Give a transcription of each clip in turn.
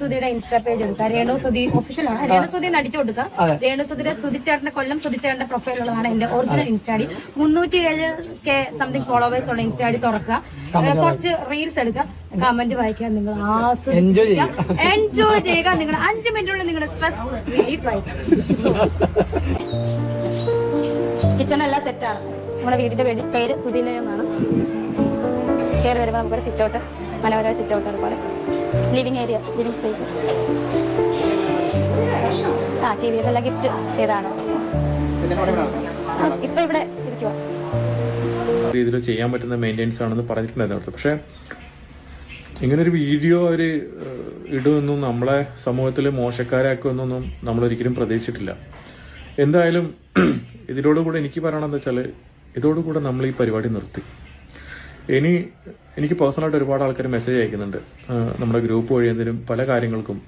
സുധിയുടെ insta page എടുക്കുക. Renu Sudhi official ആണ്. രേണു സുധി അടിച്ചു കൊടുക്കുക രേണു സുധിയുടെ സുധിച്ചേട്ടന്റെ കൊല്ലം സുധിച്ചേട്ടന്റെ പ്രൊഫൈൽ ഉള്ളതാണ് എന്റെ ഒറിജിനൽ ഇൻസ്റ്റാഡി മുന്നൂറ്റി ഏഴ് കെ സംതിങ് ഫോളോവേഴ്സ് ഉള്ള ഇൻസ്റ്റാഡി തുറക്കുക. കുറച്ച് റീൽസ് എടുക്കുക. കമന്റ് വായിക്കുക നിങ്ങൾ ആസ്വദിക്കുക എൻജോയ് ചെയ്യുക. നിങ്ങൾ അഞ്ച് മിനിറ്റുള്ളിൽ നിങ്ങളുടെ സ്ട്രെസ് റിലീഫ് ആയിട്ട് കിച്ചൺ എല്ലാം സെറ്റാണ് നമ്മുടെ വീടിന്റെ പേര് പേര് ആണ്. കയറി വരുമ്പോൾ നമുക്കൊരു സിറ്റ് ഔട്ട് മനോഹര സിറ്റ് ഔട്ട് അതുപോലെ ലിവിങ് ഏരിയ ലിവിങ് സ്പേസ് ആ ടി വി എല്ലാം ഗിഫ്റ്റ് ചെയ്താണ് ഇപ്പൊ ഇവിടെ ഇരിക്കുക രീതിയിൽ ചെയ്യാൻ പറ്റുന്ന മെയിന്റെനൻസ് ആണെന്ന് പറഞ്ഞിട്ടുണ്ടായിരുന്നു പക്ഷേ ഇങ്ങനൊരു വീഡിയോ അവർ ഇടുമെന്നും നമ്മളെ സമൂഹത്തിൽ മോശക്കാരാക്കുമെന്നൊന്നും നമ്മളൊരിക്കലും പ്രതീക്ഷിച്ചിട്ടില്ല. എന്തായാലും ഇതിനോടുകൂടെ എനിക്ക് പറയണമെന്ന് വെച്ചാൽ ഇതോടുകൂടെ നമ്മൾ ഈ പരിപാടി നിർത്തി. ഇനി എനിക്ക് പേഴ്സണലായിട്ട് ഒരുപാട് ആൾക്കാർ മെസ്സേജ് അയക്കുന്നുണ്ട്. നമ്മുടെ ഗ്രൂപ്പ് വഴി എന്തെങ്കിലും പല കാര്യങ്ങൾക്കും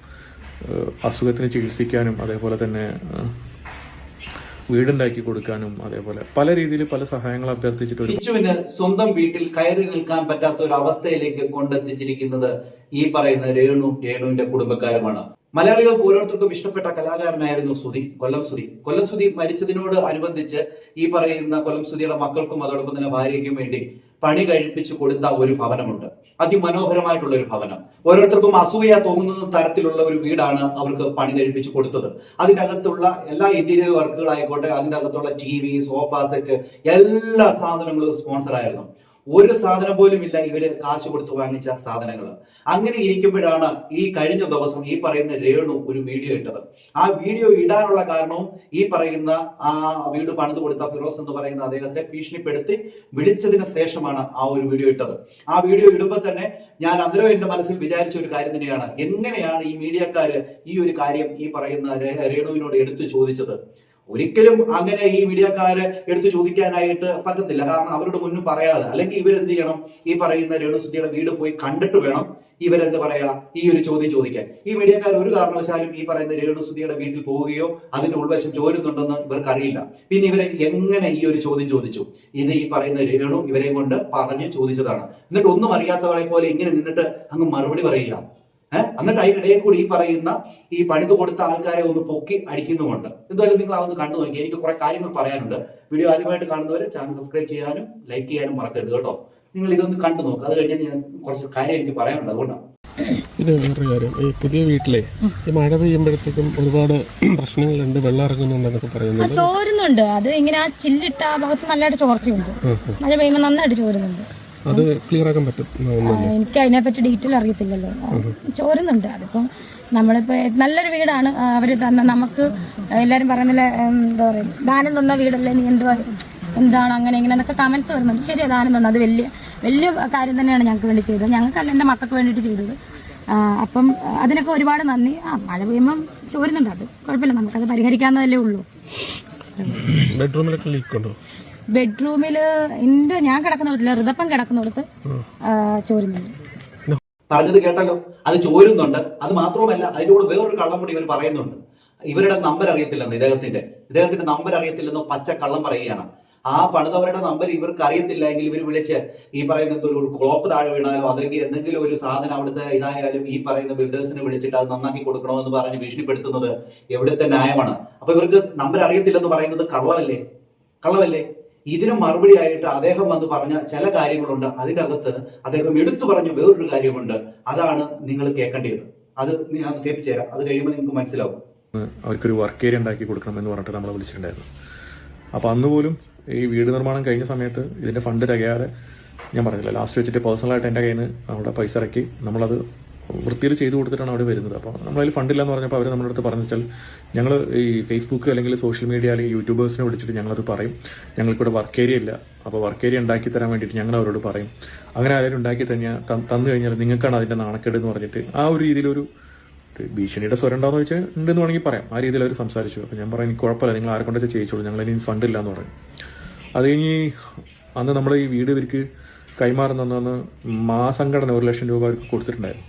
അസുഖത്തിന് ചികിത്സിക്കാനും അതേപോലെ തന്നെ വീടുണ്ടാക്കി കൊടുക്കാനും അതേപോലെ പല രീതിയിൽ പല സഹായങ്ങൾ അഭ്യർത്ഥിച്ചിട്ട് ഒരു കിച്ചുവിന് സ്വന്തം വീട്ടിൽ കയറി നിൽക്കാൻ പറ്റാത്ത ഒരു അവസ്ഥയിലേക്ക് കൊണ്ടെത്തിച്ചിരിക്കുന്നത് ഈ പറയുന്ന രേണു രേണുവിന്റെ കുടുംബക്കാരുമാണ്. മലയാളികൾക്ക് ഓരോരുത്തർക്കും ഇഷ്ടപ്പെട്ട കലാകാരനായിരുന്നു സുധി കൊല്ലം സുധി. കൊല്ലം സുധി മരിച്ചതിനോട് അനുബന്ധിച്ച് ഈ പറയുന്ന കൊല്ലം സുധിയുടെ മക്കൾക്കും അതോടൊപ്പം തന്നെ ഭാര്യയ്ക്കും വേണ്ടി പണി കഴിപ്പിച്ചു കൊടുത്ത ഒരു ഭവനമുണ്ട്. അതിമനോഹരമായിട്ടുള്ള ഒരു ഭവനം. ഓരോരുത്തർക്കും അസൂയ തോന്നുന്ന തരത്തിലുള്ള ഒരു വീടാണ് അവർക്ക് പണി കഴിപ്പിച്ചു കൊടുത്തത്. അതിന്റെ അകത്തുള്ള എല്ലാ ഇന്റീരിയർ വർക്കുകളായിക്കോട്ടെ അതിന്റെ അകത്തുള്ള ടി വി സോഫ സെറ്റ് എല്ലാ സാധനങ്ങളും സ്പോൺസർ ആയിരുന്നു. ഒരു സാധനം പോലും ഇല്ല ഇവർ കാശ് കൊടുത്ത് വാങ്ങിച്ച സാധനങ്ങൾ. അങ്ങനെ ഇരിക്കുമ്പോഴാണ് ഈ കഴിഞ്ഞ ദിവസം ഈ പറയുന്ന രേണു ഒരു വീഡിയോ ഇട്ടത്. ആ വീഡിയോ ഇടാനുള്ള കാരണവും ഈ പറയുന്ന ആ വീട് പണിത് കൊടുത്ത ഫിറോസ് എന്ന് പറയുന്ന അദ്ദേഹത്തെ ഭീഷണിപ്പെടുത്തി വിളിച്ചതിന് ശേഷമാണ് ആ ഒരു വീഡിയോ ഇട്ടത്. ആ വീഡിയോ ഇടുമ്പോൾ തന്നെ ഞാൻ അന്നേരം എന്റെ മനസ്സിൽ വിചാരിച്ച ഒരു കാര്യം തന്നെയാണ്. എങ്ങനെയാണ് ഈ മീഡിയക്കാര് ഈ ഒരു കാര്യം ഈ പറയുന്ന രേണുവിനോട് എടുത്തു ചോദിച്ചത്? ഒരിക്കലും അങ്ങനെ ഈ മീഡിയക്കാര് എടുത്തു ചോദിക്കാനായിട്ട് പറ്റത്തില്ല. കാരണം അവരുടെ മുന്നും പറയാതെ അല്ലെങ്കിൽ ഇവരെന്ത് ചെയ്യണം? ഈ പറയുന്ന രേണുസുദ്ധിയുടെ വീട് പോയി കണ്ടിട്ട് വേണം ഇവരെന്ത് പറയാ? ഈ ഒരു ചോദ്യം ചോദിക്കാൻ. ഈ മീഡിയക്കാർ ഒരു കാരണവശാലും ഈ പറയുന്ന രേണുസുദ്ധിയുടെ വീട്ടിൽ പോവുകയോ അതിന്റെ ഉൾവശം ചോരുന്നുണ്ടെന്ന് ഇവർക്ക് അറിയില്ല പിന്നെ ഇവരെ എങ്ങനെ ഈ ഒരു ചോദ്യം ചോദിച്ചു? ഇത് ഈ പറയുന്ന രേണു ഇവരെയും കൊണ്ട് പറഞ്ഞ് ചോദിച്ചതാണ്. എന്നിട്ട് ഒന്നും അറിയാത്തവളെ പോലെ ഇങ്ങനെ നിന്നിട്ട് അങ്ങ് മറുപടി പറയുക. എന്നിട്ട് അതിനിടയിൽ കൂടി ഈ പറയുന്ന ഈ പണിത് കൊടുത്ത ആൾക്കാരെ ഒന്ന് പൊക്കി അടിക്കുന്നുമുണ്ട്. എന്തായാലും നിങ്ങൾ അതൊന്ന് കണ്ടു നോക്കി. എനിക്ക് കുറെ കാര്യങ്ങൾ പറയാനുണ്ട്. വീഡിയോ ആദ്യമായിട്ട് കാണുന്നവരെ ചാനൽ സബ്സ്ക്രൈബ് ചെയ്യാനും ലൈക്ക് ചെയ്യാനും മറക്കരുത് കേട്ടോ. നിങ്ങൾ ഇതൊന്ന് കണ്ടു നോക്കുക അത് കഴിഞ്ഞിട്ട് ഞാൻ കുറച്ച് കാര്യം എനിക്ക് പറയാനുണ്ട്. അതുകൊണ്ടാണ് പിന്നെ വേറൊരു കാര്യം. ഈ പുതിയ വീട്ടിലെ ഈ മഴ പെയ്യുമ്പോഴത്തേക്കും ഒരുപാട് പ്രശ്നങ്ങളുണ്ട്. വെള്ളം ഇറങ്ങുന്നുണ്ടെന്നൊക്കെ പറയുന്നുണ്ട് ചോരുന്നുണ്ട്. അത് ഇങ്ങനെ ആ ചില്ലിട്ട ആ ഭാഗത്ത് നല്ലതായിട്ട് ചോർച്ചയുണ്ട്. മഴ പെയ്യുമ്പോൾ നന്നായിട്ട് ചോരുന്നുണ്ട്. അത് ക്ലിയർ ആക്കാൻ പറ്റും എനിക്ക് അതിനെപ്പറ്റി ഡീറ്റെയിൽ അറിയത്തില്ലല്ലോ. ചോരുന്നുണ്ട്. അതിപ്പം നമ്മളിപ്പോ നല്ലൊരു വീടാണ്. അവർ തന്നെ നമുക്ക് എല്ലാരും പറയുന്നില്ല എന്താ പറയുക ദാനം തന്ന വീടല്ലേ? നീ എന്തുവാ എന്താണ് അങ്ങനെ ഇങ്ങനെ എന്നൊക്കെ കമന്റ്സ് വരുന്നുണ്ട്. ശരിയാ ദാനം തന്നെ അത് വലിയ വലിയ കാര്യം തന്നെയാണ് ഞങ്ങൾക്ക് വേണ്ടി ചെയ്തത്. ഞങ്ങൾക്കല്ല എന്റെ മക്കൾക്ക് വേണ്ടിയിട്ട് ചെയ്തത്. അപ്പം അതിനൊക്കെ ഒരുപാട് നന്ദി. ആ മഴ പെയ്യുമ്പം ചോരുന്നുണ്ട് അത്. കുഴപ്പമില്ല നമുക്കത് പരിഹരിക്കാവുന്നതല്ലേ ഉള്ളൂ. ബെഡ്റൂമിലൊക്കെ ലീക്ക് ഉണ്ടോ? ബെഡ്റൂമിൽ എന്റെ ഞാൻ കിടക്കുന്നിടത്തില്ല ഋതപ്പം കിടക്കുന്നിടത്ത് ചോരുന്നുണ്ട്. പറഞ്ഞത് കേട്ടല്ലോ. അത് ചോരുന്നുണ്ട്. അത് മാത്രവുമല്ല കൂടെ വേറൊരു കള്ളം കൂടി ഇവർ പറയുന്നുണ്ട്. ഇവരുടെ നമ്പർ അറിയത്തില്ലെന്ന് ഇദ്ദേഹത്തിന്റെ. ഇദ്ദേഹത്തിന്റെ നമ്പർ അറിയത്തില്ലെന്ന് പച്ച കള്ളം പറയുകയാണ്. ആ പണിതവരുടെ നമ്പർ ഇവർക്ക് അറിയത്തില്ല എങ്കിൽ ഇവർ വിളിച്ച് ഈ പറയുന്ന എന്തോ ഒരു ക്ലോപ്പ് താഴെ വീണാലോ അല്ലെങ്കിൽ എന്തെങ്കിലും ഒരു സാധനം അവിടുത്തെ ഇതായാലും ഈ പറയുന്ന ബിൽഡേഴ്സിനെ വിളിച്ചിട്ട് അത് നന്നാക്കി കൊടുക്കണമെന്ന് പറഞ്ഞ് ഭീഷണിപ്പെടുത്തുന്നത് എവിടുത്തെ ന്യായമാണ്? അപ്പൊ ഇവർക്ക് നമ്പർ അറിയത്തില്ലെന്ന് പറയുന്നത് കള്ളമല്ലേ? കള്ളമല്ലേ? ഇതിന് മറുപടി ആയിട്ട് അദ്ദേഹം വന്ന് പറഞ്ഞ ചില കാര്യങ്ങളുണ്ട്. അതിന്റെ അകത്ത് അദ്ദേഹം എടുത്തു പറഞ്ഞ വേറൊരു കാര്യമുണ്ട്. അതാണ് നിങ്ങൾ കേൾക്കേണ്ടത്. അത് ഞാൻ കേൾപ്പിച്ചു തരാം അത് കഴിയുമ്പോൾ നിങ്ങൾക്ക് മനസ്സിലാവും. അവർക്കൊരു വർക്ക് ഏരിയ ഉണ്ടാക്കി കൊടുക്കണം എന്ന് പറഞ്ഞിട്ട് നമ്മളെ വിളിച്ചിട്ടുണ്ടായിരുന്നു. അപ്പൊ അന്ന് പോലും ഈ വീട് നിർമ്മാണം കഴിഞ്ഞ സമയത്ത് ഇതിന്റെ ഫണ്ട് തികയാതെ ഞാൻ പറഞ്ഞില്ല ലാസ്റ്റ് വെച്ചിട്ട് പേഴ്സണലായിട്ട് എന്റെ കയ്യിൽ നിന്ന് അവിടെ പൈസ ഇറക്കി നമ്മളത് വൃത്തിയിൽ ചെയ്തു കൊടുത്തിട്ടാണ് അവിടെ വരുന്നത്. അപ്പോൾ നമ്മളതിൽ ഫണ്ടില്ല എന്ന് പറഞ്ഞപ്പോൾ അവർ നമ്മുടെ അടുത്ത് പറഞ്ഞു വെച്ചാൽ ഞങ്ങൾ ഈ ഫേസ്ബുക്ക് അല്ലെങ്കിൽ സോഷ്യൽ മീഡിയ അല്ലെങ്കിൽ യൂട്യൂബേഴ്സിനെ വിളിച്ചിട്ട് ഞങ്ങളത് പറയും. ഞങ്ങൾക്കിവിടെ വർക്ക് ഏരിയ ഇല്ല. അപ്പോൾ വർക്ക് ഏരിയ ഉണ്ടാക്കി തരാൻ വേണ്ടിയിട്ട് ഞങ്ങൾ അവരോട് പറയും. അങ്ങനെ ആരെങ്കിലും ഉണ്ടാക്കി തന്നെ തന്നു കഴിഞ്ഞാൽ നിങ്ങൾക്കാണ് അതിന്റെ നാണക്കേട് എന്ന് പറഞ്ഞിട്ട് ആ ഒരു രീതിയിലൊരു ഭീഷണിയുടെ സ്വരം ഉണ്ടാന്ന് വെച്ചാൽ ഉണ്ടെന്ന് വേണമെങ്കിൽ പറയാം. ആ രീതിയിൽ അവർ സംസാരിച്ചു. അപ്പോൾ ഞാൻ പറയാം എനിക്ക് കുഴപ്പമില്ല. നിങ്ങൾ ആരെ കൊണ്ടുവച്ചാൽ ചെയ്യിച്ചോളൂ. ഞങ്ങൾ ഇനി ഫണ്ട് ഇല്ല എന്ന് പറയും അത് കഴിഞ്ഞ് അന്ന് നമ്മൾ ഈ വീട് ഇവർക്ക് കൈമാറുന്ന മാസംഘടന ഒരു ലക്ഷം രൂപ അവർക്ക് കൊടുത്തിട്ടുണ്ടായിരുന്നു.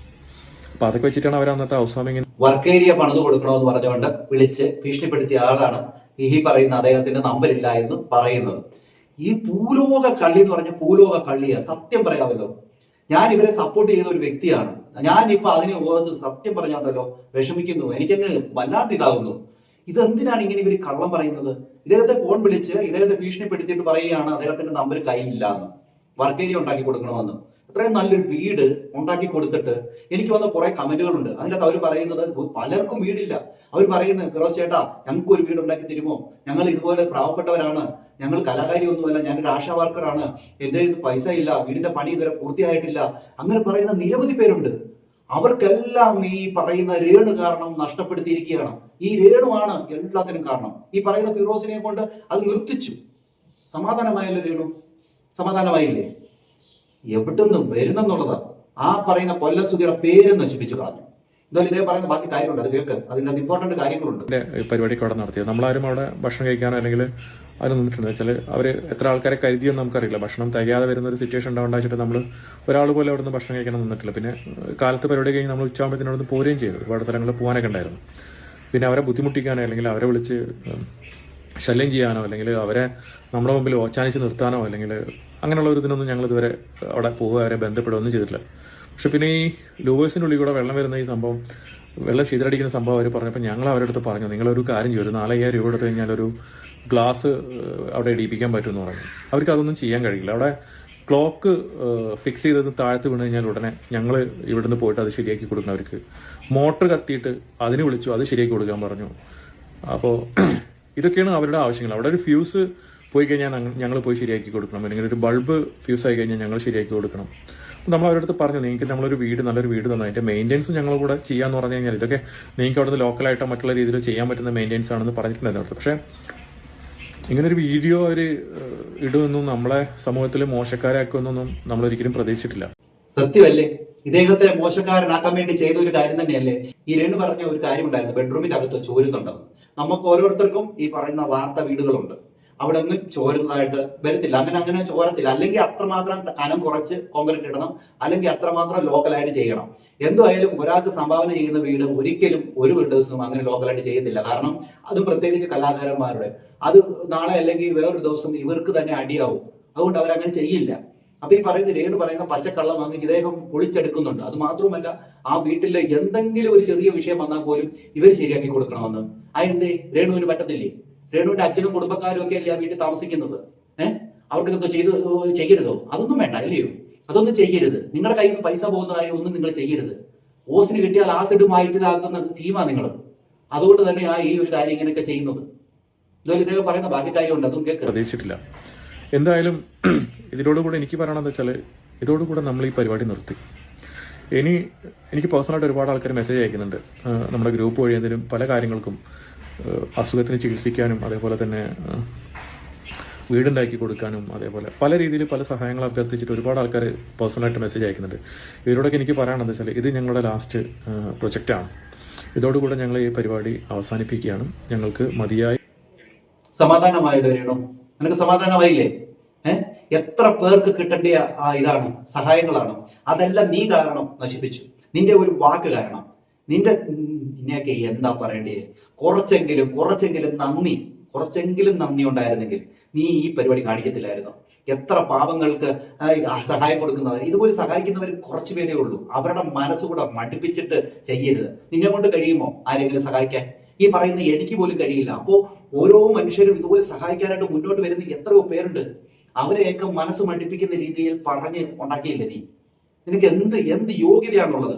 അപ്പോൾ അതൊക്കെ വെച്ചിട്ടാണ് അവർ അന്നത്തെ ഇങ്ങനെ വർക്ക് ഏരിയ പണിത് കൊടുക്കണമെന്ന് പറഞ്ഞുകൊണ്ട് വിളിച്ച് ഭീഷണിപ്പെടുത്തിയ ആളാണ് ഈ പറയുന്ന അദ്ദേഹത്തിന്റെ നമ്പർ ഇല്ല എന്ന് പറയുന്നത്. ഈ ഭൂലോക കള്ളി എന്ന് പറഞ്ഞ ഭൂലോക കള്ളിയ സത്യം പറയാമല്ലോ. ഞാൻ ഇവരെ സപ്പോർട്ട് ചെയ്യുന്ന ഒരു വ്യക്തിയാണ്. ഞാൻ ഇപ്പൊ അതിനെ ഓർത്ത് സത്യം പറഞ്ഞുണ്ടല്ലോ വിഷമിക്കുന്നു. എനിക്കങ്ങ് വല്ലാണ്ട് ഇതാകുന്നു ഇതെന്തിനാണ് ഇങ്ങനെ ഇവർ കള്ളം പറയുന്നത്? ഇദ്ദേഹത്തെ ഫോൺ വിളിച്ച് ഇദ്ദേഹത്തെ ഭീഷണിപ്പെടുത്തിയിട്ട് പറയുകയാണ് അദ്ദേഹത്തിന്റെ നമ്പർ കയ്യിലില്ല എന്ന് വർക്ക് ഏരിയ ഉണ്ടാക്കി കൊടുക്കണമെന്ന്. അത്രയും നല്ലൊരു വീട് ഉണ്ടാക്കി കൊടുത്തിട്ട് എനിക്ക് വന്ന കുറെ കമന്റുകളുണ്ട്. അതിനകത്ത് അവർ പറയുന്നത് പലർക്കും വീടില്ല. അവർ പറയുന്നത് ഫിറോസ് ചേട്ടാ ഞങ്ങൾക്ക് ഒരു വീട് ഉണ്ടാക്കി തരുമോ? ഞങ്ങൾ ഇതുപോലെ പ്രാവപ്പെട്ടവരാണ്. ഞങ്ങൾ കലാകാരി ഒന്നുമല്ല ഞാനൊരു ആശാ വർക്കറാണ്. എന്റെ ഇത് പൈസ ഇല്ല. വീടിന്റെ പണി ഇതുവരെ പൂർത്തിയായിട്ടില്ല. അങ്ങനെ പറയുന്ന നിരവധി പേരുണ്ട്. അവർക്കെല്ലാം ഈ പറയുന്ന രേണു കാരണം നഷ്ടപ്പെടുത്തിയിരിക്കുകയാണ്. ഈ രേണുവാണ് എല്ലാത്തിനും കാരണം. ഈ പറയുന്ന ഫിറോസിനെ കൊണ്ട് അത് നിർത്തിച്ചു. സമാധാനമായല്ലോ രേണു. സമാധാനമായില്ലേ? എവിടുന്ന് വരുന്നെന്നുള്ളതാ ആ പറയുന്ന കൊല്ലം സുധിയുടെ പേര് നശിപ്പിച്ചു കളഞ്ഞു. ഇതേ പറയുന്ന ബാക്കി കേൾക്ക്. കാര്യങ്ങളുണ്ട്. അവിടെ നടത്തിയത്. നമ്മളാരും അവിടെ ഭക്ഷണം കഴിക്കാനോ അല്ലെങ്കിൽ അതിന് നിന്നിട്ടുണ്ട് വെച്ചാൽ അവർ എത്ര ആൾക്കാരെ കരുതിയെന്ന് നമുക്കറിയില്ല. ഭക്ഷണം തികയാതെ വരുന്ന ഒരു സിറ്റുവേഷൻ ഉണ്ടാവുണ്ടാച്ചിട്ട് നമ്മൾ ഒരാൾ പോലും അവിടെ നിന്ന് ഭക്ഷണം കഴിക്കാൻ നിന്നിട്ടില്ല. പിന്നെ കാലത്ത് പരിപാടി കഴിഞ്ഞ് നമ്മൾ ഉച്ചയാകുമ്പോഴത്തേനും അവിടെ നിന്ന് പോരുകയും ചെയ്തു. ഒരുപാട് സ്ഥലങ്ങളിൽ പോകാനൊക്കെ ഉണ്ടായിരുന്നു. പിന്നെ അവരെ ബുദ്ധിമുട്ടിക്കാനോ അല്ലെങ്കിൽ അവരെ വിളിച്ച് ശല്യം ചെയ്യാനോ അല്ലെങ്കിൽ അവരെ നമ്മുടെ മുമ്പിൽ ഓച്ചാനിച്ച് നിർത്താനോ അല്ലെങ്കിൽ അങ്ങനെയുള്ള ഒരു ഇതിനൊന്നും ഞങ്ങൾ ഇതുവരെ അവിടെ അവരെ ബന്ധപ്പെടുകയൊന്നും ചെയ്തിട്ടില്ല. പക്ഷെ പിന്നെ ഈ ലൂവേഴ്സിന്റെ ഉള്ളിൽ കൂടെ വെള്ളം വരുന്ന ഈ സംഭവം വെള്ളം ശീതലടിക്കുന്ന സംഭവം അവർ പറഞ്ഞപ്പോൾ ഞങ്ങൾ അവരുടെ അടുത്ത് പറഞ്ഞു നിങ്ങളൊരു കാര്യം ചെയ്യും ഒരു നാലയ്യായിരം രൂപ എടുത്തു കഴിഞ്ഞാൽ ഒരു ഗ്ലാസ് അവിടെ ഇടിപ്പിക്കാൻ പറ്റുമെന്ന് പറഞ്ഞു. അവർക്ക് അതൊന്നും ചെയ്യാൻ കഴിയില്ല. അവിടെ ക്ലോക്ക് ഫിക്സ് ചെയ്തത് താഴത്ത് വീണ് കഴിഞ്ഞാൽ ഉടനെ ഞങ്ങൾ ഇവിടുന്ന് പോയിട്ട് അത് ശരിയാക്കി കൊടുക്കണം അവർക്ക്. മോട്ടർ കത്തിയിട്ട് അതിന് വിളിച്ചു അത് ശരിയാക്കി കൊടുക്കാൻ പറഞ്ഞു. അപ്പോൾ ഇതൊക്കെയാണ് അവരുടെ ആവശ്യങ്ങൾ. അവിടെ ഒരു ഫ്യൂസ് പോയി കഴിഞ്ഞാൽ ഞങ്ങൾ പോയി ശരിയാക്കി കൊടുക്കണം. അല്ലെങ്കിൽ ഒരു ബൾബ് ഫ്യൂസ് ആയി കഴിഞ്ഞാൽ ഞങ്ങൾ ശരിയാക്കി കൊടുക്കണം. നമ്മൾ അവരുടെ അടുത്ത് പറഞ്ഞു നിങ്ങൾക്ക് നമ്മളൊരു വീട് നല്ലൊരു വീട് തന്നു. അതിന്റെ മെയിന്റെനൻസ് ഞങ്ങൾ കൂടെ ചെയ്യാന്ന് പറഞ്ഞു കഴിഞ്ഞാൽ ഇതൊക്കെ നിങ്ങൾക്ക് അവിടുന്ന് ലോക്കലായിട്ടോ മറ്റുള്ള രീതിയിൽ ചെയ്യാൻ പറ്റുന്ന മെയിന്റെനൻസ് ആണെന്ന് പറഞ്ഞിട്ടുണ്ടായിരുന്നു പക്ഷേ ഇങ്ങനൊരു വീഡിയോ അവർ ഇടുമെന്നും നമ്മളെ സമൂഹത്തിൽ മോശക്കാരാക്കുമെന്നൊന്നും നമ്മൾ ഒരിക്കലും പ്രതീക്ഷിച്ചിട്ടില്ല. സത്യമല്ലേ ഇദ്ദേഹത്തെ മോശക്കാരനാക്കാൻ വേണ്ടി ചെയ്ത ഒരു കാര്യം തന്നെയല്ലേ? ഈ രണ്ട് പറഞ്ഞ ഒരു കാര്യം കാര്യമുണ്ടായിരുന്നു. ബെഡ്റൂമിന്റെ അകത്ത് ചോരുന്നുണ്ടാവും നമുക്ക് ഓരോരുത്തർക്കും ഈ പറയുന്ന വാർത്ത വീടുകളുണ്ട്. അവിടെ ഒന്നും ചോരുന്നതായിട്ട് വരത്തില്ല. അങ്ങനെ അങ്ങനെ ചോരത്തില്ല. അല്ലെങ്കിൽ അത്രമാത്രം കനം കുറച്ച് കോൺക്രീറ്റ് ഇടണം. അല്ലെങ്കിൽ അത്രമാത്രം ലോക്കലായിട്ട് ചെയ്യണം. എന്തായാലും ഒരാൾക്ക് സംഭാവന ചെയ്യുന്ന വീട് ഒരിക്കലും ഒരു ബിൽഡേഴ്സും അങ്ങനെ ലോക്കലായിട്ട് ചെയ്യത്തില്ല. കാരണം അത് പ്രത്യേകിച്ച് കലാകാരന്മാരുടെ. അത് നാളെ അല്ലെങ്കിൽ വേറൊരു ദിവസം ഇവർക്ക് തന്നെ അടിയാവും. അതുകൊണ്ട് അവരങ്ങനെ ചെയ്യില്ല. അപ്പൊ ഈ പറയുന്ന രേണു പറയുന്ന പച്ചക്കള്ളം വന്ന് ഇദ്ദേഹം പൊളിച്ചെടുക്കുന്നുണ്ട്. അത് മാത്രമല്ല ആ വീട്ടിലെ എന്തെങ്കിലും ഒരു ചെറിയ വിഷയം വന്നാൽ പോലും ഇവർ ശരിയാക്കി കൊടുക്കണമെന്ന്. അതെന്തേ രേണുവിന് പറ്റത്തില്ലേ? രേണുവിന്റെ അച്ഛനും കുടുംബക്കാരും ഒക്കെ അല്ലേ ആ വീട്ടിൽ താമസിക്കുന്നത്? ഏഹ് അവർക്കൊക്കെ ചെയ്ത് ചെയ്യരുതോ? അതൊന്നും വേണ്ട അല്ലയോ അതൊന്നും ചെയ്യരുത്. നിങ്ങളുടെ കയ്യിൽ നിന്ന് പൈസ പോകുന്ന കാര്യം ഒന്നും നിങ്ങൾ ചെയ്യരുത്. ഓസിന് കിട്ടിയാൽ ആസിഡുമായിട്ട് ഇതാക്കുന്ന ടീമാ നിങ്ങൾ അതുകൊണ്ട് തന്നെ ആ ഈ ഒരു കാര്യം ഇങ്ങനെയൊക്കെ ചെയ്യുന്നത്. ഇതുപോലെ ഇദ്ദേഹം പറയുന്ന ബാക്കി കാര്യമുണ്ട് അതും കേൾക്കുക പ്രതീക്ഷിച്ചിട്ടില്ല. എന്തായാലും ഇതിനോടുകൂടെ എനിക്ക് പറയണമെന്ന് വെച്ചാൽ ഇതോടുകൂടെ നമ്മൾ ഈ പരിപാടി നിർത്തി. ഇനി എനിക്ക് പേഴ്സണലായിട്ട് ഒരുപാട് ആൾക്കാർ മെസ്സേജ് അയക്കുന്നുണ്ട്. നമ്മുടെ ഗ്രൂപ്പ് വഴി എന്തെങ്കിലും പല കാര്യങ്ങൾക്കും. അസുഖത്തിന് ചികിത്സിക്കാനും അതേപോലെ തന്നെ വീടുണ്ടാക്കി കൊടുക്കാനും അതേപോലെ പല രീതിയിൽ പല സഹായങ്ങൾ അഭ്യർത്ഥിച്ചിട്ട് ഒരുപാട് ആൾക്കാർ പേഴ്സണലായിട്ട് മെസ്സേജ് അയക്കുന്നുണ്ട്. ഇവരോടൊക്കെ എനിക്ക് പറയാനുള്ളത് വെച്ചാൽ ഇത് ഞങ്ങളുടെ ലാസ്റ്റ് പ്രൊജക്റ്റാണ് ഇതോടുകൂടെ ഞങ്ങൾ ഈ പരിപാടി അവസാനിപ്പിക്കുകയാണ്. ഞങ്ങൾക്ക് മതിയായി. സമാധാനമായിട്ട് സമാധാനമായില്ലേ? എത്ര പേർക്ക് കിട്ടേണ്ട ഇതാണ് സഹായങ്ങളാണ്. അതെല്ലാം നീ കാരണം നശിപ്പിച്ചു. നിന്റെ ഒരു വാക്ക് കാരണം. നിന്റെ ഉം, നിന്നെയൊക്കെ എന്താ പറയേണ്ടത്? കുറച്ചെങ്കിലും കുറച്ചെങ്കിലും നന്ദി കുറച്ചെങ്കിലും നന്ദി ഉണ്ടായിരുന്നെങ്കിൽ നീ ഈ പരിപാടി കാണിക്കത്തില്ലായിരുന്നു? എത്ര പാപങ്ങൾക്ക് സഹായം കൊടുക്കുന്നത് ഇതുപോലെ സഹായിക്കുന്നവർ കുറച്ചു പേരേ ഉള്ളൂ. അവരുടെ മനസ്സുകൂടെ മടുപ്പിച്ചിട്ട് ചെയ്യരുത്. നിന്നെ കൊണ്ട് കഴിയുമോ ആരെങ്കിലും സഹായിക്കാൻ? ഈ പറയുന്ന എനിക്ക് പോലും കഴിയില്ല. അപ്പോ ഓരോ മനുഷ്യരും ഇതുപോലെ സഹായിക്കാനായിട്ട് മുന്നോട്ട് വരുന്ന എത്രയോ പേരുണ്ട്. അവരെയൊക്കെ മനസ്സ് മടുപ്പിക്കുന്ന രീതിയിൽ പറഞ്ഞ് ഉണ്ടാക്കിയില്ല നീ? നിനക്ക് എന്ത് എന്ത് യോഗ്യതയാണുള്ളത്?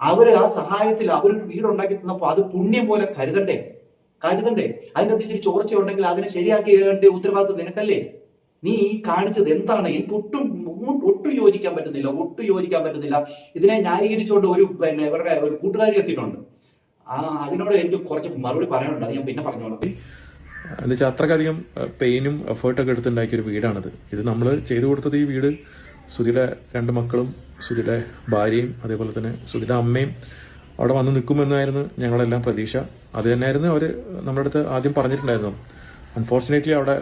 അവർ ആ സഹായത്തിൽ അവരൊരു വീട് ഉണ്ടാക്കി തന്നപ്പോ അത് പുണ്യം പോലെ കരുതണ്ടേ? കരുതണ്ടേ? അതിനകത്ത് ഇച്ചിരി ചോർച്ച ഉണ്ടെങ്കിൽ അതിനെ ശരിയാക്കി തരേണ്ട ഉത്തരവാദിത്വം നിനക്കല്ലേ? നീ ഈ കാണിച്ചത് എന്താണ്? എനിക്ക് ഒട്ടും ഒട്ടും- ഒട്ടും യോജിക്കാൻ പറ്റുന്നില്ല ഒട്ടും യോജിക്കാൻ പറ്റുന്നില്ല. ഇതിനെ ന്യായീകരിച്ചുകൊണ്ട് ഒരു പിന്നെ ഇവരുടെ ഒരു കൂട്ടുകാരി എത്തിയിട്ടുണ്ട്. ആ അതിനോട് എനിക്ക് കുറച്ച് മറുപടി പറയാനുണ്ട്. അത് ഞാൻ പിന്നെ പറഞ്ഞോളാം. എന്ന് വെച്ചാൽ അത്രക്കധികം പെയിനും എഫേർട്ടൊക്കെ എടുത്തുണ്ടാക്കിയ ഒരു വീടാണിത്. ഇത് നമ്മൾ ചെയ്തു കൊടുത്തത് ഈ വീട് സുധിയുടെ രണ്ട് മക്കളും സുധിയുടെ ഭാര്യയും അതേപോലെ തന്നെ സുധിയുടെ അമ്മയും അവിടെ വന്ന് നിൽക്കുമെന്നായിരുന്നു ഞങ്ങളെല്ലാം പ്രതീക്ഷ. അത് തന്നെയായിരുന്നു അവർ നമ്മുടെ അടുത്ത് ആദ്യം പറഞ്ഞിട്ടുണ്ടായിരുന്നു. അൺഫോർച്ചുനേറ്റ്ലി അവിടെ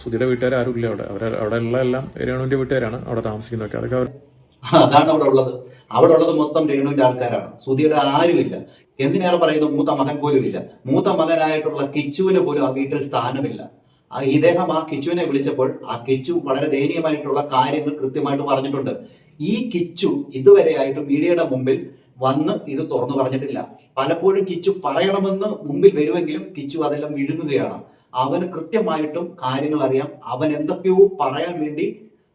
സുധിയുടെ വീട്ടുകാർ ആരും ഇല്ല അവിടെ. അവർ അവിടെ ഉള്ള എല്ലാം രേണുവിന്റെ വീട്ടുകാരാണ് അവിടെ താമസിക്കുന്നതൊക്കെ. അതൊക്കെ അവർ അതാണ് അവിടെ ഉള്ളത്. അവിടെ ഉള്ളത് മൊത്തം രേണുവിന്റെ ആൾക്കാരാണ്. സുധിയുടെ ആരുമില്ല എന്തിനേറെ പറയുന്നു? മൂത്ത മകൻ പോലും ഇല്ല. മൂത്ത മകനായിട്ടുള്ള കിച്ചുവിന് പോലും ആ വീട്ടിൽ സ്ഥാനമില്ല. ഇദ്ദേഹം ആ കിച്ചുവിനെ വിളിച്ചപ്പോൾ ആ കിച്ചു വളരെ ദയനീയമായിട്ടുള്ള കാര്യങ്ങൾ കൃത്യമായിട്ട് പറഞ്ഞിട്ടുണ്ട്. ഈ കിച്ചു ഇതുവരെയായിട്ട് മീഡിയയുടെ മുമ്പിൽ വന്ന് ഇത് തുറന്നു പറഞ്ഞിട്ടില്ല. പലപ്പോഴും കിച്ചു പറയണമെന്ന് മുമ്പിൽ വരുമെങ്കിലും കിച്ചു അതെല്ലാം വിഴുങ്ങുകയാണ്. അവന് കൃത്യമായിട്ടും കാര്യങ്ങൾ അറിയാം. അവൻ എന്തൊക്കെയോ പറയാൻ വേണ്ടി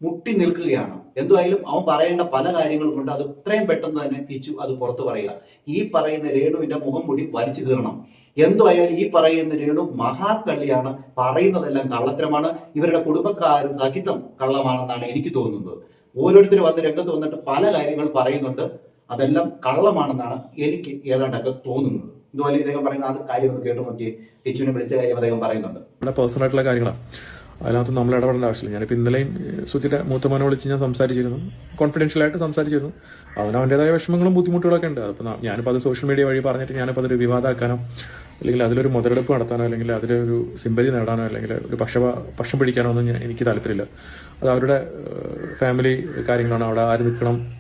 മുട്ടി നിൽക്കുകയാണ്. എന്തായാലും അവൻ പറയേണ്ട പല കാര്യങ്ങളും കൊണ്ട് അത് ഇത്രയും പെട്ടെന്ന് തന്നെ കിച്ചു അത് പുറത്തു പറയുക. ഈ പറയുന്ന രേണുവിന്റെ മുഖം കൂടി വലിച്ചു കീറണം. എന്തായാലും ഈ പറയുന്ന രേണു മഹാക്കള്ളിയാണ് പറയുന്നതെല്ലാം കള്ളത്തരമാണ്. ഇവരുടെ കുടുംബക്കാർ സഹിതം കള്ളമാണെന്നാണ് എനിക്ക് തോന്നുന്നത്. ഓരോരുത്തർ വന്ന് രംഗത്ത് വന്നിട്ട് പല കാര്യങ്ങൾ പറയുന്നുണ്ട്. അതെല്ലാം കള്ളമാണെന്നാണ് എനിക്ക് ഏതാണ്ടൊക്കെ തോന്നുന്നത്. ഇതുപോലെ ഇദ്ദേഹം പറയുന്ന അത് കാര്യം ഒന്ന് കേട്ടു നോക്കി ടിച്ചുവിനെ വിളിച്ച കാര്യം അദ്ദേഹം പറയുന്നുണ്ട്. പേഴ്സണൽ ആയിട്ടുള്ള കാര്യങ്ങളാണ് അതിനകത്ത് നമ്മൾ ഇടപെടേണ്ട ആവശ്യമില്ല. ഞാനിപ്പോൾ ഇന്നലെയും സുധിയുടെ മൂത്തമോനെ വിളിച്ച് ഞാൻ സംസാരിച്ചിരുന്നു. കോൺഫിഡൻഷ്യൽ ആയിട്ട് സംസാരിച്ചിരുന്നു. അവന് അവന്റെതായ വിഷമങ്ങളും ബുദ്ധിമുട്ടുകളൊക്കെ ഉണ്ട്. അപ്പോൾ ഞാനിപ്പോൾ അത് സോഷ്യൽ മീഡിയ വഴി പറഞ്ഞിട്ട് ഞാനിപ്പോൾ അതൊരു വിവാദമാക്കാനോ അല്ലെങ്കിൽ അതിലൊരു മുതലെടുപ്പ് നടത്താനോ അല്ലെങ്കിൽ അതിലൊരു സിമ്പതി നേടാനോ അല്ലെങ്കിൽ ഒരു പക്ഷ പക്ഷം പിടിക്കാനോ ഒന്നും എനിക്ക് താല്പര്യമില്ല. അത് അവരുടെ ഫാമിലി കാര്യങ്ങളാണ്. അവിടെ ആര് നിൽക്കണം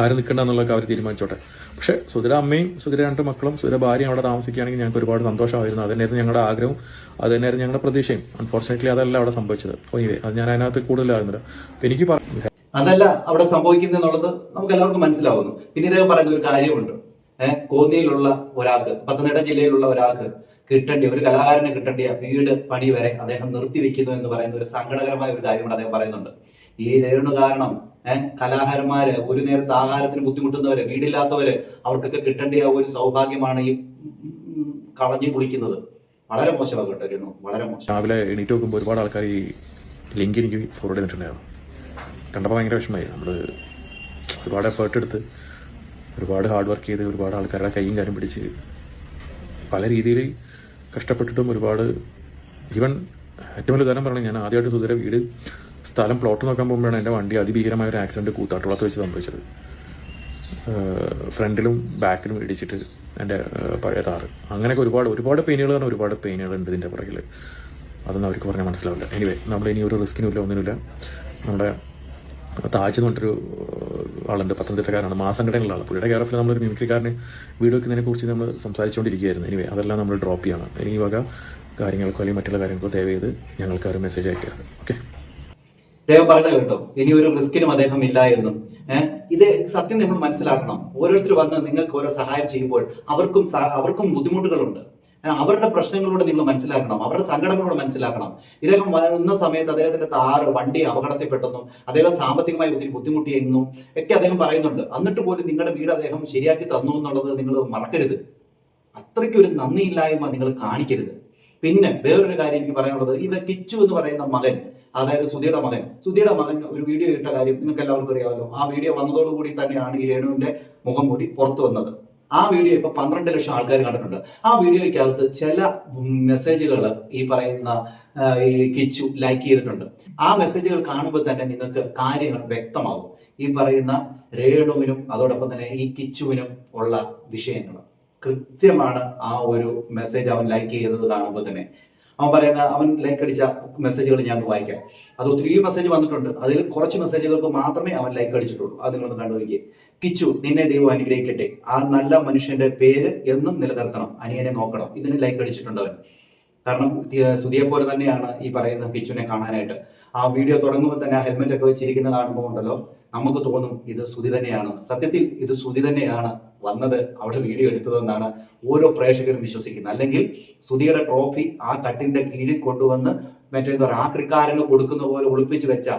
ആര് നിൽക്കണ്ട എന്നുള്ളതൊക്കെ അവർ തീരുമാനിച്ചോട്ടെ. പക്ഷേ സുധിര അമ്മയും സുധിര രണ്ട് മക്കളും സുധിര ഭാര്യയും അവിടെ താമസിക്കുകയാണെങ്കിൽ ഞങ്ങൾക്ക് ഒരുപാട് സന്തോഷമായിരുന്നു. അത് തന്നെയായിരുന്നു ഞങ്ങളുടെ ആഗ്രഹവും അത് തന്നെയായിരുന്നു ഞങ്ങളുടെ പ്രതീക്ഷയും. അൺഫോർച്ചുനേറ്റ്ലി അതല്ല അവിടെ സംഭവിച്ചത്. അപ്പോൾ അത് ഞാൻ അതിനകത്ത് കൂടുതലായിരുന്നില്ല. എനിക്ക് പറഞ്ഞു അതല്ല അവിടെ സംഭവിക്കുന്നത് എന്നുള്ളത് നമുക്ക് എല്ലാവർക്കും മനസ്സിലാവുന്നു. പിന്നെ ഇദ്ദേഹം പറയുന്ന ഒരു കാര്യമുണ്ട്. ഏഹ് കോന്നിയിലുള്ള ഒരാൾക്ക് പത്തനംതിട്ട ജില്ലയിലുള്ള ഒരാൾക്ക് കിട്ടേണ്ടിയ ഒരു കലാകാരന് കിട്ടേണ്ടിയ വീട് പണി വരെ അദ്ദേഹം നിർത്തിവെക്കുന്നു എന്ന് പറയുന്ന ഒരു സങ്കടകരമായ ഒരു കാര്യം അദ്ദേഹം പറയുന്നുണ്ട്. ഈ രേണു കാരണം ഏഹ് കലാകാരന്മാര് ഒരു നേരത്തെ ആഹാരത്തിന് ബുദ്ധിമുട്ടുന്നവര് വീടില്ലാത്തവര് അവർക്കൊക്കെ കിട്ടേണ്ടിയ ഒരു സൗഭാഗ്യമാണ് ഈ കളഞ്ഞു കുളിക്കുന്നത്. വളരെ മോശമാണ് വളരെ മോശം. രാവിലെ എണീറ്റ് നോക്കുമ്പോൾ ഒരുപാട് ആൾക്കാർ ഈ ലിങ്ക് എനിക്ക് ഫോർവേഡ് ചെയ്തിട്ടുണ്ടായിരുന്നു. കണ്ടപ്പോൾ ഭയങ്കര വിഷമമായി. നമ്മൾ ഒരുപാട് എഫേർട്ട് എടുത്ത് ഒരുപാട് ഹാർഡ് വർക്ക് ചെയ്ത് ഒരുപാട് ആൾക്കാരുടെ കൈയും കാര്യം പിടിച്ച് പല രീതിയിൽ കഷ്ടപ്പെട്ടിട്ടും ഒരുപാട് ഈവൻ ഏറ്റവും വലിയ ഉദാഹരണം പറഞ്ഞാൽ ഞാൻ ആദ്യമായിട്ട് സുധര വീട് സ്ഥലം പ്ലോട്ട് നോക്കാൻ പോകുമ്പോഴാണ് എന്റെ വണ്ടി അതിഭീകരമായ ഒരു ആക്സിഡന്റ് കൂത്താട്ടുളത്ത് വെച്ച് സംഭവിച്ചത്. ഫ്രണ്ടിലും ബാക്കിലും ഇടിച്ചിട്ട് എന്റെ പഴയ താറ് അങ്ങനെയൊക്കെ ഒരുപാട് ഒരുപാട് പെയിനുകൾ പറഞ്ഞാൽ ഒരുപാട് പെയിനുകൾ ഉണ്ട് ഇതിന്റെ പുറകിൽ അതൊന്നും അവർക്ക് പറഞ്ഞാൽ മനസ്സിലാവില്ല. എനിവേ നമ്മൾ ഇനി ഒരു റിസ്കിനുമില്ല ഒന്നിനുമില്ല. നമ്മുടെ താജ് എന്ന് പറഞ്ഞൊരു ആളുണ്ട് പത്തനംതിട്ടക്കാരാണ് മാസംഘടനയുള്ള ആൾ പുള്ളിയുടെ കെയർ നമ്മളൊരു മിമിക്രിക്കാരന് വീട് വെക്കുന്നതിനെ കുറിച്ച് നമ്മൾ സംസാരിച്ചുകൊണ്ടിരിക്കുകയായിരുന്നു എനിവേ അതെല്ലാം നമ്മൾ ഡ്രോപ്പ് ചെയ്യണം. ഇനി വക കാര്യങ്ങൾക്കോ അല്ലെങ്കിൽ മറ്റുള്ള കാര്യങ്ങൾക്കോ ദയവ് ചെയ്ത് ഞങ്ങൾക്ക് ഒരു മെസ്സേജ് അയക്കുക. ഓക്കെ അദ്ദേഹം പറയുന്നത് കേട്ടോ ഇനി ഒരു റിസ്കിനും അദ്ദേഹം ഇല്ല എന്നും. ഇത് സത്യം നമ്മൾ മനസ്സിലാക്കണം. ഓരോരുത്തർ വന്ന് നിങ്ങൾക്ക് ഓരോ സഹായം ചെയ്യുമ്പോൾ അവർക്കും അവർക്കും ബുദ്ധിമുട്ടുകളുണ്ട്. അവരുടെ പ്രശ്നങ്ങളോട് നിങ്ങൾ മനസ്സിലാക്കണം അവരുടെ സങ്കടങ്ങളോട് മനസ്സിലാക്കണം. ഇദ്ദേഹം വരുന്ന സമയത്ത് അദ്ദേഹത്തിന്റെ താറ് വണ്ടി അപകടത്തിൽപ്പെട്ടെന്നും അദ്ദേഹം സാമ്പത്തികമായി ഒത്തിരി ബുദ്ധിമുട്ടിയെന്നും ഒക്കെ അദ്ദേഹം പറയുന്നുണ്ട്. എന്നിട്ട് പോലും നിങ്ങളുടെ വീട് അദ്ദേഹം ശരിയാക്കി തന്നു എന്നുള്ളത് നിങ്ങൾ മറക്കരുത്. അത്രയ്ക്കൊരു നന്ദിയില്ലായ്മ നിങ്ങൾ കാണിക്കരുത്. പിന്നെ വേറൊരു കാര്യം എനിക്ക് പറയാനുള്ളത് ഇവ കിച്ചു എന്ന് പറയുന്ന മകൻ അതായത് സുധിയുടെ മകൻ. സുധിയുടെ മകൻ ഒരു വീഡിയോ ഇട്ട കാര്യം നിങ്ങൾക്ക് എല്ലാവർക്കും അറിയാമല്ലോ. ആ വീഡിയോ വന്നതോടുകൂടി തന്നെയാണ് ഈ രേണുവിന്റെ മുഖം കൂടി പുറത്തു വന്നത്. ആ വീഡിയോ ഇപ്പൊ പന്ത്രണ്ട് ലക്ഷം ആൾക്കാർ കണ്ടിട്ടുണ്ട്. ആ വീഡിയോയ്ക്കകത്ത് ചില മെസ്സേജുകൾ ഈ പറയുന്ന ഈ കിച്ചു ലൈക്ക് ചെയ്തിട്ടുണ്ട്. ആ മെസ്സേജുകൾ കാണുമ്പോൾ തന്നെ നിങ്ങൾക്ക് കാര്യങ്ങൾ വ്യക്തമാകും. ഈ പറയുന്ന രേണുവിനും അതോടൊപ്പം തന്നെ ഈ കിച്ചുവിനും ഉള്ള വിഷയങ്ങൾ. കൃത്യമാണ് ആ ഒരു മെസ്സേജ് അവൻ ലൈക്ക് ചെയ്തത് കാണുമ്പോൾ തന്നെ. അവൻ പറയുന്ന അവൻ ലൈക്ക് അടിച്ച മെസ്സേജുകൾ ഞാൻ വായിക്കാം. അത് ഒത്തിരി മെസ്സേജ് വന്നിട്ടുണ്ട്. അതിൽ കുറച്ച് മെസ്സേജുകൾക്ക് മാത്രമേ അവൻ ലൈക്ക് അടിച്ചിട്ടുള്ളൂ. അത് നിങ്ങളൊന്ന് കണ്ടുപിടിക്കുക കിച്ചു നിന്നെ ദൈവം അനുഗ്രഹിക്കട്ടെ. ആ നല്ല മനുഷ്യന്റെ പേര് എന്നും നിലനിർത്തണം. അനിയനെ നോക്കണം. ഇതിന് ലൈക്ക് അടിച്ചിട്ടുണ്ട് അവൻ. കാരണം സുധിയെ പോലെ തന്നെയാണ് ഈ പറയുന്ന കിച്ചുനെ കാണാനായിട്ട്. ആ വീഡിയോ തുടങ്ങുമ്പോൾ തന്നെ ആ ഹെൽമെറ്റ് ഒക്കെ വെച്ചിരിക്കുന്ന കാണുമ്പോൾ ഉണ്ടല്ലോ നമുക്ക് തോന്നും ഇത് സുധി തന്നെയാണ്. സത്യത്തിൽ ഇത് സുധി തന്നെയാണ്. വന്നത് അവിടെ വീഡിയോ എടുത്തതെന്നാണ് ഓരോ പ്രേക്ഷകരും വിശ്വസിക്കുന്നത്. അല്ലെങ്കിൽ സുധിയുടെ ട്രോഫി ആ കട്ടിന്റെ കീഴിൽ കൊണ്ടുവന്ന് മറ്റേഎന്താ പറയുക ആക്രിക്കാരന് കൊടുക്കുന്ന പോലെ ഒളിപ്പിച്ചു വെച്ച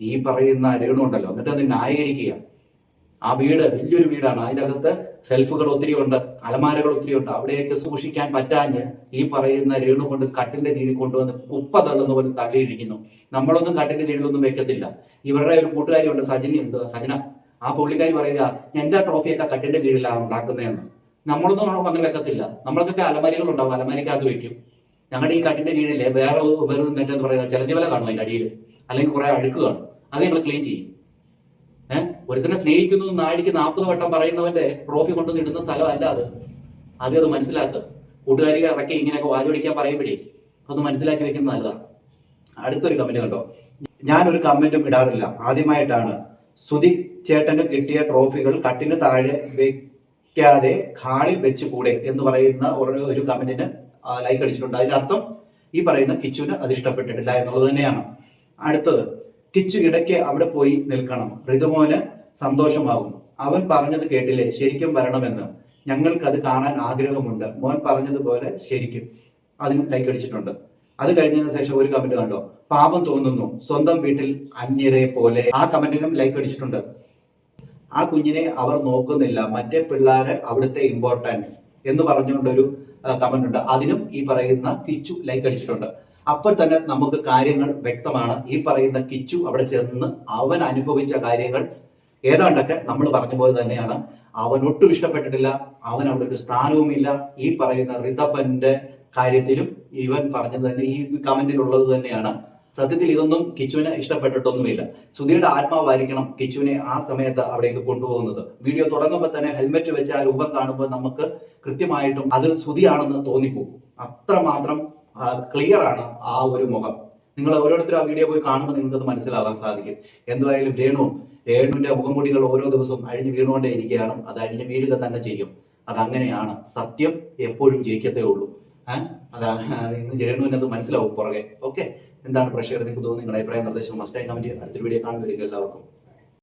ഈ പറയുന്ന രേണു ഉണ്ടല്ലോ എന്നിട്ട് അത് ന്യായീകരിക്കുക ആ വീട് വലിയൊരു വീടാണ്. അതിനകത്ത് സെൽഫുകൾ ഒത്തിരി ഉണ്ട് അലമാരകൾ ഒത്തിരി ഉണ്ട്. അവിടെയൊക്കെ സൂക്ഷിക്കാൻ പറ്റാഞ്ഞ് ഈ പറയുന്ന രേണു കൊണ്ട് കട്ടിന്റെ കീഴിൽ കൊണ്ടുവന്ന് കുപ്പ തള്ളുന്ന പോലെ തള്ളിയിരിക്കുന്നു. നമ്മളൊന്നും കട്ടിന്റെ കീഴിലൊന്നും വെക്കത്തില്ല. ഇവരുടെ ഒരു കൂട്ടുകാരി ഉണ്ട് സജിനി എന്താ സജന. ആ പുള്ളിക്കാരി പറയുക എന്റെ ട്രോഫിയൊക്കെ കട്ടിന്റെ കീഴിലാണ് ഉണ്ടാക്കുന്നതെന്ന്. നമ്മളൊന്നും നമ്മൾ അങ്ങനെ വെക്കത്തില്ല. നമ്മൾക്കൊക്കെ അലമാരികൾ ഉണ്ടാവും അലമാരിക്കകത്ത് വെക്കും. ഞങ്ങളുടെ ഈ കട്ടിന്റെ കീഴിലെ വേറെ വേറെ മറ്റെന്ന് പറയുന്ന ചിലന്തിവല കാണും അതിന്റെ അടിയിൽ അല്ലെങ്കിൽ കുറെ അഴുക്ക് കാണും. അത് ഞങ്ങൾ ക്ലീൻ ചെയ്യും. ഏഹ് ഒരുത്തനെ സ്നേഹിക്കുന്നു നാഴിക്ക് നാൽപ്പത് വട്ടം പറയുന്നവന്റെ ട്രോഫി കൊണ്ടുവന്ന് നിടുന്ന സ്ഥലമല്ല അത്. ആദ്യം അത് മനസ്സിലാക്കുക കൂട്ടുകാരികൾ ഇറക്കി ഇങ്ങനെയൊക്കെ വാചോടിക്കാൻ പറയുമ്പോഴേ ഒന്ന് മനസ്സിലാക്കി വെക്കുന്നത് നല്ലതാണ്. അടുത്തൊരു കമന്റ് കണ്ടോ? ഞാനൊരു കമന്റും ഇടാറില്ല. ആദ്യമായിട്ടാണ് സുധി ചേട്ടന് കിട്ടിയ ട്രോഫികൾ കട്ടിന് താഴെ വെക്കാതെ ഹാളിൽ വെച്ചുകൂടെ എന്ന് പറയുന്ന ഒരു കമന്റിന് ലൈക്ക് അടിച്ചിട്ടുണ്ട്. അതിന്റെ അർത്ഥം ഈ പറയുന്ന കിച്ചുവിന് അത് ഇഷ്ടപ്പെട്ടിട്ടില്ല എന്നുള്ളത് തന്നെയാണ്. അടുത്തത് കിച്ചു ഇടയ്ക്ക് അവിടെ പോയി നിൽക്കണം. ഋതുമോന് സന്തോഷമാകും. അവൻ പറഞ്ഞത് കേട്ടില്ലേ? ശരിക്കും വരണമെന്ന്. ഞങ്ങൾക്ക് അത് കാണാൻ ആഗ്രഹമുണ്ട്. മോൻ പറഞ്ഞതുപോലെ ശരിക്കും. അതിന് ലൈക്ക് അടിച്ചിട്ടുണ്ട്. അത് കഴിഞ്ഞതിന് ശേഷം ഒരു കമന്റ് കണ്ടോ? പാപം തോന്നുന്നു. സ്വന്തം വീട്ടിൽ അന്യരെ പോലെ. ആ കമന്റിനും ലൈക്ക് അടിച്ചിട്ടുണ്ട്. ആ കുഞ്ഞിനെ അവർ നോക്കുന്നില്ല. മറ്റേ പിള്ളേര് അവിടുത്തെ ഇമ്പോർട്ടൻസ് എന്ന് പറഞ്ഞുകൊണ്ട് ഒരു കമന്റ് ഉണ്ട്. അതിനും ഈ പറയുന്ന കിച്ചു ലൈക്ക് അടിച്ചിട്ടുണ്ട്. അപ്പോൾ തന്നെ നമുക്ക് കാര്യങ്ങൾ വ്യക്തമാണ്. ഈ പറയുന്ന കിച്ചു അവിടെ ചെന്ന് അവൻ അനുഭവിച്ച കാര്യങ്ങൾ ഏതാണ്ടൊക്കെ നമ്മൾ പറഞ്ഞ പോലെ തന്നെയാണ്. അവൻ ഒട്ടും ഇഷ്ടപ്പെട്ടിട്ടില്ല. അവൻ അവിടെ ഒരു സ്ഥാനവുമില്ല. ഈ പറയുന്ന റിതപ്പന്റെ കാര്യത്തിലും ഇവൻ പറഞ്ഞത് തന്നെ ഈ കമന്റിൽ ഉള്ളത് തന്നെയാണ്. സത്യത്തിൽ ഇതൊന്നും കിച്ചുവിന് ഇഷ്ടപ്പെട്ടിട്ടൊന്നുമില്ല. സുധിയുടെ ആത്മാവായിരിക്കണം കിച്ചുവിനെ ആ സമയത്ത് അവിടേക്ക് കൊണ്ടുപോകുന്നത്. വീഡിയോ തുടങ്ങുമ്പോൾ തന്നെ ഹെൽമെറ്റ് വെച്ച് ആ രൂപം കാണുമ്പോൾ നമുക്ക് കൃത്യമായിട്ടും അത് സുധിയാണെന്ന് തോന്നിപ്പോകും. അത്രമാത്രം ക്ലിയർ ആണ് ആ ഒരു മുഖം. നിങ്ങൾ ഓരോരുത്തരും ആ വീഡിയോ പോയി കാണുമ്പോൾ നിങ്ങൾക്ക് അത് മനസ്സിലാവാൻ സാധിക്കും. എന്തുവായാലും രേണു രേണുവിന്റെ മുഖംമുടികൾ ഓരോ ദിവസവും അഴിഞ്ഞ് വീണുകൊണ്ടേ ഇരിക്കുകയാണ്. അത് അഴിഞ്ഞ് വീഴുക തന്നെ ചെയ്യും. അതങ്ങനെയാണ്. സത്യം എപ്പോഴും ജയിക്കത്തേ ഉള്ളൂ. അതാ നിങ്ങൾ രേണുവിന് അത് മനസ്സിലാവും പുറകെ. ഓക്കെ എന്താണ് പ്രഷർ നിങ്ങൾക്ക് തോന്നുന്നു നിങ്ങളുടെ അഭിപ്രായം നിർദ്ദേശം മസ്റ്റായി കമന്റ് അടുത്തൊരു വീഡിയോ കാണുന്നവർക്ക് എല്ലാവർക്കും